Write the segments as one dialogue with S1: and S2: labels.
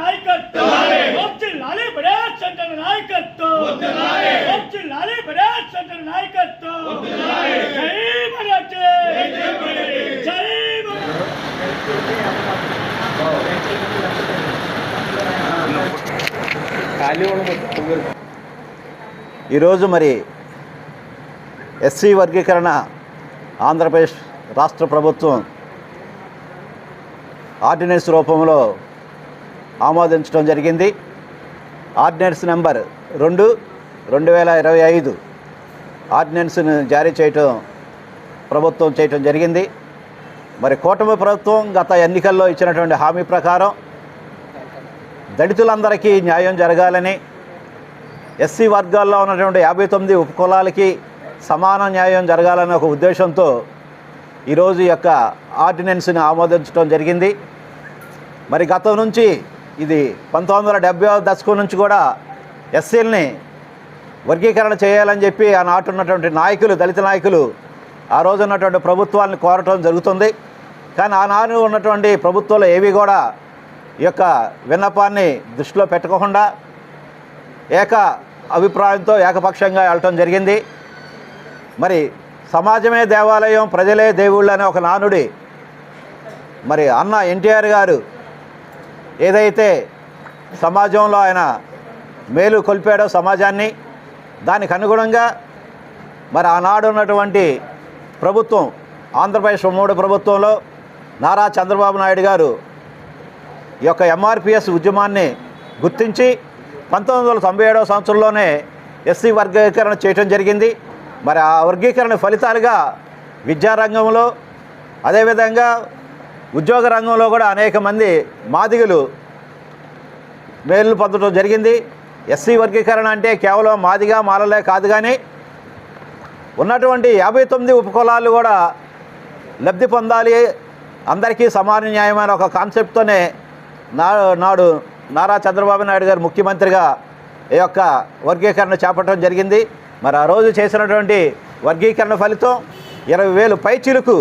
S1: నాయకత్వం. సెంటర్ నాయకత్వం. వర్ధిల్లాలి బడాస్ సెంటర్ నాయకత్వం. జై మరాఠీ జై మరాఠీ
S2: ఈరోజు మరి ఎస్సీ వర్గీకరణ ఆంధ్రప్రదేశ్ రాష్ట్ర ప్రభుత్వం ఆర్డినెన్స్ రూపంలో ఆమోదించడం జరిగింది. ఆర్డినెన్స్ నెంబర్ రెండు రెండు వేల ఇరవై ఐదు ఆర్డినెన్స్ను జారీ చేయటం ప్రభుత్వం చేయటం జరిగింది. మరి కూటమి ప్రభుత్వం గత ఎన్నికల్లో ఇచ్చినటువంటి హామీ ప్రకారం దళితులందరికీ న్యాయం జరగాలని ఎస్సీ వర్గాల్లో ఉన్నటువంటి యాభై తొమ్మిది ఉపకులాలకి సమాన న్యాయం జరగాలనే ఒక ఉద్దేశంతో ఈరోజు యొక్క ఆర్డినెన్స్ని ఆమోదించడం జరిగింది. మరి గతం నుంచి ఇది పంతొమ్మిది వందల దశకం నుంచి కూడా ఎస్సీలని వర్గీకరణ చేయాలని చెప్పి ఆనాటు ఉన్నటువంటి నాయకులు దళిత నాయకులు ఆ రోజు ఉన్నటువంటి ప్రభుత్వాన్ని కోరటం జరుగుతుంది. కానీ ఆనాడు ఉన్నటువంటి ప్రభుత్వాలు ఏవి కూడా ఈ యొక్క విన్నపాన్ని దృష్టిలో పెట్టుకోకుండా ఏక అభిప్రాయంతో ఏకపక్షంగా వెళ్ళటం జరిగింది. మరి సమాజమే దేవాలయం ప్రజలే దేవుళ్ళు అనే ఒక నానుడి మరి అన్న ఎన్టీఆర్ గారు ఏదైతే సమాజంలో ఆయన మేలు కొల్పాడో సమాజాన్ని దానికి అనుగుణంగా మరి ఆనాడు ఉన్నటువంటి ప్రభుత్వం ఆంధ్రప్రదేశ్ మూడు ప్రభుత్వంలో నారా చంద్రబాబు నాయుడు గారు ఈ యొక్క ఎంఆర్పిఎస్ ఉద్యమాన్ని గుర్తించి పంతొమ్మిది వందల తొంభై ఏడవ సంవత్సరంలోనే ఎస్సీ వర్గీకరణ చేయటం జరిగింది. మరి ఆ వర్గీకరణ ఫలితాలుగా విద్యారంగంలో అదేవిధంగా ఉద్యోగ రంగంలో కూడా అనేక మంది మాదిగలు మేలు పొందడం జరిగింది. ఎస్సీ వర్గీకరణ అంటే కేవలం మాదిగా మాలలే కాదు కానీ ఉన్నటువంటి యాభై తొమ్మిది ఉపకులాలు కూడా లబ్ధి పొందాలి. అందరికీ సమాన న్యాయమైన ఒక కాన్సెప్ట్తోనే నా నాడు నారా చంద్రబాబు నాయుడు గారు ముఖ్యమంత్రిగా ఈ యొక్క వర్గీకరణ చేపట్టడం జరిగింది. మరి ఆ రోజు చేసినటువంటి వర్గీకరణ ఫలితం ఇరవై వేలు పైచిలుకు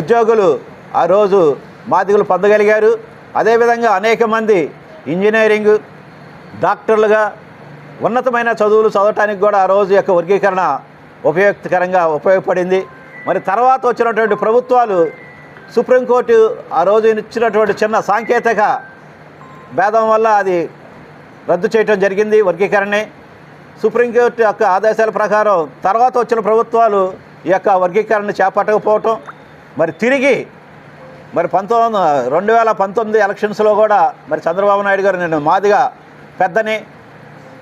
S2: ఉద్యోగులు ఆ రోజు బాధితులు పొందగలిగారు అదేవిధంగా అనేక మంది ఇంజనీరింగ్ డాక్టర్లుగా ఉన్నతమైన చదువులు చదవటానికి కూడా ఆ రోజు యొక్క వర్గీకరణ ఉపయోగకరంగా ఉపయోగపడింది. మరి తర్వాత వచ్చినటువంటి ప్రభుత్వాలు సుప్రీంకోర్టు ఆ రోజు ఇచ్చినటువంటి చిన్న సాంకేతిక భేదం వల్ల అది రద్దు చేయటం జరిగింది వర్గీకరణని. సుప్రీంకోర్టు యొక్క ఆదేశాల ప్రకారం తర్వాత వచ్చిన ప్రభుత్వాలు ఈ యొక్క వర్గీకరణ చేపట్టకపోవటం. మరి తిరిగి మరి పంతొమ్మిది రెండు వేల పంతొమ్మిది ఎలక్షన్స్లో కూడా మరి చంద్రబాబు నాయుడు గారు నేను మాదిగా పెద్దని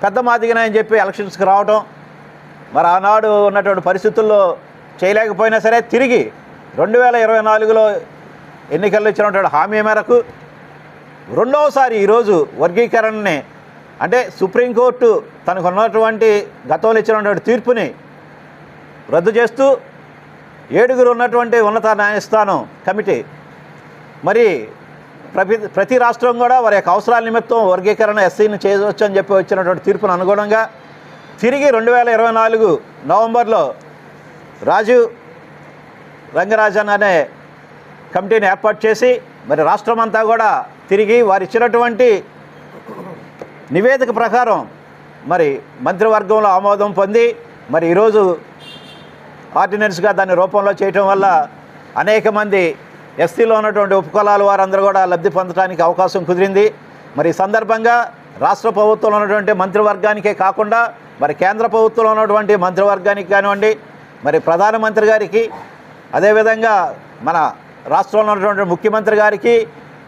S2: పెద్ద మాదిగనే అని చెప్పి ఎలక్షన్స్కి రావటం మరి ఆనాడు ఉన్నటువంటి పరిస్థితుల్లో చేయలేకపోయినా సరే తిరిగి రెండు వేల ఇరవై నాలుగులో ఎన్నికల్లో ఇచ్చినటువంటి హామీ మేరకు రెండవసారి ఈరోజు వర్గీకరణని అంటే సుప్రీంకోర్టు తనకు ఉన్నటువంటి గతంలో ఇచ్చినటువంటి తీర్పుని రద్దు చేస్తూ ఏడుగురు ఉన్నటువంటి ఉన్నత న్యాయస్థానం కమిటీ మరి ప్రతి ప్రతి రాష్ట్రం కూడా వారి యొక్క అవసరాల నిమిత్తం వర్గీకరణ ఎస్సీని చేయవచ్చు అని చెప్పి వచ్చినటువంటి తీర్పును అనుగుణంగా తిరిగి రెండు వేల ఇరవై నాలుగు నవంబర్లో రాజు రంగరాజన్ అనే కమిటీని ఏర్పాటు చేసి మరి రాష్ట్రం అంతా కూడా తిరిగి వారు ఇచ్చినటువంటి నివేదిక ప్రకారం మరి మంత్రివర్గంలో ఆమోదం పొంది మరి ఈరోజు ఆర్డినెన్స్గా దాన్ని రూపంలో చేయటం వల్ల అనేక మంది ఎస్సీలో ఉన్నటువంటి ఉపకులాల వారందరూ కూడా లబ్ధి పొందడానికి అవకాశం కుదిరింది. మరి సందర్భంగా రాష్ట్ర ప్రభుత్వంలో ఉన్నటువంటి మంత్రివర్గానికే కాకుండా మరి కేంద్ర ప్రభుత్వంలో ఉన్నటువంటి మంత్రివర్గానికి కానివ్వండి మరి ప్రధానమంత్రి గారికి అదేవిధంగా మన రాష్ట్రంలో ఉన్నటువంటి ముఖ్యమంత్రి గారికి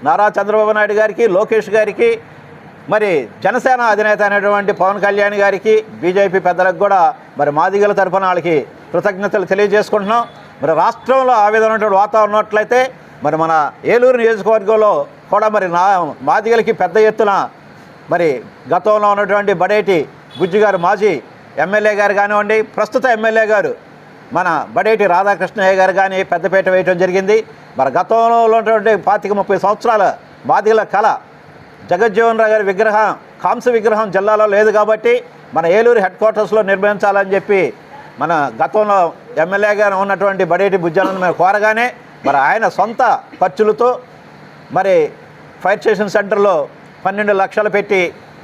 S2: నారా చంద్రబాబు నాయుడు గారికి లోకేష్ గారికి మరి జనసేన అధినేత అయినటువంటి పవన్ కళ్యాణ్ గారికి బీజేపీ పెద్దలకు కూడా మరి మాదిగల తరఫున వాళ్ళకి కృతజ్ఞతలు తెలియజేసుకుంటున్నాం. మరి రాష్ట్రంలో ఆ విధమైనటువంటి వాతావరణం ఉన్నట్లయితే మరి మన ఏలూరు నియోజకవర్గంలో కూడా మరి నా మాదిగలకి పెద్ద ఎత్తున మరి గతంలో ఉన్నటువంటి బడేటి బుజ్జి గారు మాజీ ఎమ్మెల్యే గారు కానివ్వండి ప్రస్తుత ఎమ్మెల్యే గారు మన బడేటి రాధాకృష్ణయ్య గారు కానీ పెద్దపేట వేయటం జరిగింది. మరి గతంలో ఉన్నటువంటి పాతిక ముప్పై సంవత్సరాల బాధితుల కళ జగజ్జీవన్ రావు గారి విగ్రహం కాంస విగ్రహం జిల్లాలో లేదు కాబట్టి మన ఏలూరు హెడ్ క్వార్టర్స్లో నిర్మించాలని చెప్పి మన గతంలో ఎమ్మెల్యేగా ఉన్నటువంటి బడేటి బుజ్జాలను మేము కోరగానే మరి ఆయన సొంత ఖర్చులతో మరి ఫైర్ స్టేషన్ సెంటర్లో పన్నెండు లక్షలు పెట్టి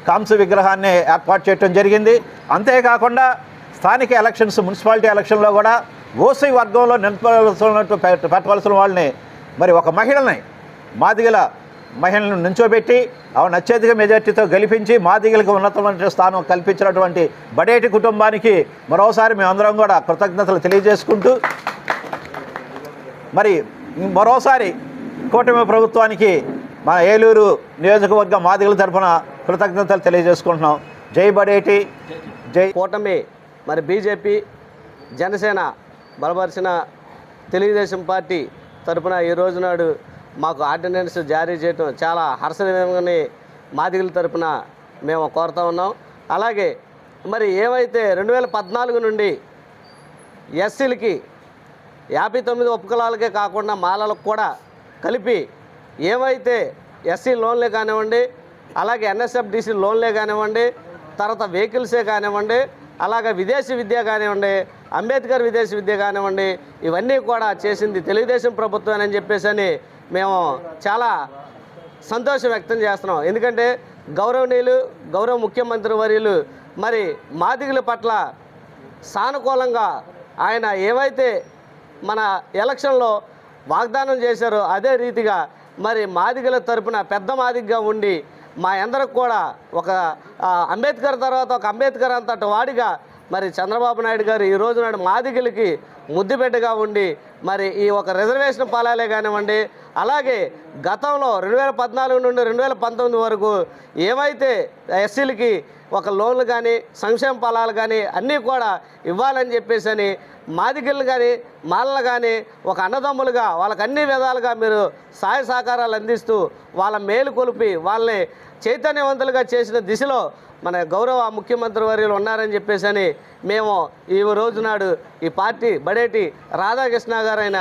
S2: కాంస్య విగ్రహాన్ని ఏర్పాటు చేయడం జరిగింది. అంతేకాకుండా స్థానిక ఎలక్షన్స్ మున్సిపాలిటీ ఎలక్షన్లో కూడా ఓసీ వర్గంలో నిలపవలసిన పెట్టవలసిన వాళ్ళని మరి ఒక మహిళని మాదిగల మహిళలను నుంచోబెట్టి ఆమెను అత్యధిక మెజార్టీతో గెలిపించి మాదిగలకు ఉన్నతమైన స్థానం కల్పించినటువంటి బడేటి కుటుంబానికి మరోసారి మేమందరం కూడా కృతజ్ఞతలు తెలియజేసుకుంటూ మరి మరోసారి కూటమి ప్రభుత్వానికి మా ఏలూరు నియోజకవర్గ మాదిగల తరఫున కృతజ్ఞతలు తెలియజేసుకుంటున్నాం. జై బడేటి జై
S3: కూటమి మరి బీజేపీ జనసేన బలపరిచిన తెలుగుదేశం పార్టీ తరఫున ఈ రోజు నాడు మాకు ఆర్డినెన్స్ జారీ చేయటం చాలా హర్షణీయమని మాదిగల తరపున మేము కోరుతా ఉన్నాం. అలాగే మరి ఏవైతే రెండు వేల పద్నాలుగు నుండి ఎస్సీలకి యాభై తొమ్మిది ఉపకులాలకే కాకుండా మాలలకు కూడా కలిపి ఏవైతే ఎస్సీ లోన్లే కానివ్వండి అలాగే ఎన్ఎస్ఎఫ్డిసి లోన్లే కానివ్వండి తర్వాత వెహికల్సే కానివ్వండి అలాగే విదేశీ విద్య కానివ్వండి అంబేద్కర్ విదేశీ విద్య కానివ్వండి ఇవన్నీ కూడా చేసింది తెలుగుదేశం ప్రభుత్వం అని చెప్పేసి అని మేము చాలా సంతోషం వ్యక్తం చేస్తున్నాం. ఎందుకంటే గౌరవనీయులు గౌరవ ముఖ్యమంత్రి వర్యులు మరి మాదిగుల పట్ల సానుకూలంగా ఆయన ఏవైతే మన ఎలక్షన్లో వాగ్దానం చేశారో అదే రీతిగా మరి మాదిగల తరపున పెద్ద మాదిగగా ఉండి మా అందరికి కూడా ఒక అంబేద్కర్ తర్వాత ఒక అంబేద్కర్ అంతటి వాడిగా మరి చంద్రబాబు నాయుడు గారు ఈ రోజు నాడు మాదిగలకి ముద్దుబిడ్డగా ఉండి మరి ఈ ఒక రిజర్వేషన్ పాలాలే కానివ్వండి అలాగే గతంలో రెండు వేల పద్నాలుగు నుండి రెండు వేల పంతొమ్మిది వరకు ఏవైతే ఎస్సీలకి ఒక లోన్లు కానీ సంక్షేమ ఫలాలు కానీ అన్నీ కూడా ఇవ్వాలని చెప్పేసి అని మాదిగలు కానీ మాలలు కానీ ఒక అన్నదమ్ములుగా వాళ్ళకి అన్ని విధాలుగా మీరు సహాయ సహకారాలు అందిస్తూ వాళ్ళ మేలు కొలిపి వాళ్ళని చైతన్యవంతులుగా చేసిన దిశలో మన గౌరవ ముఖ్యమంత్రి వర్యులు ఉన్నారని చెప్పేసి అని మేము ఈ రోజు నాడు ఈ పార్టీ బడేటి రాధాకృష్ణ గారైన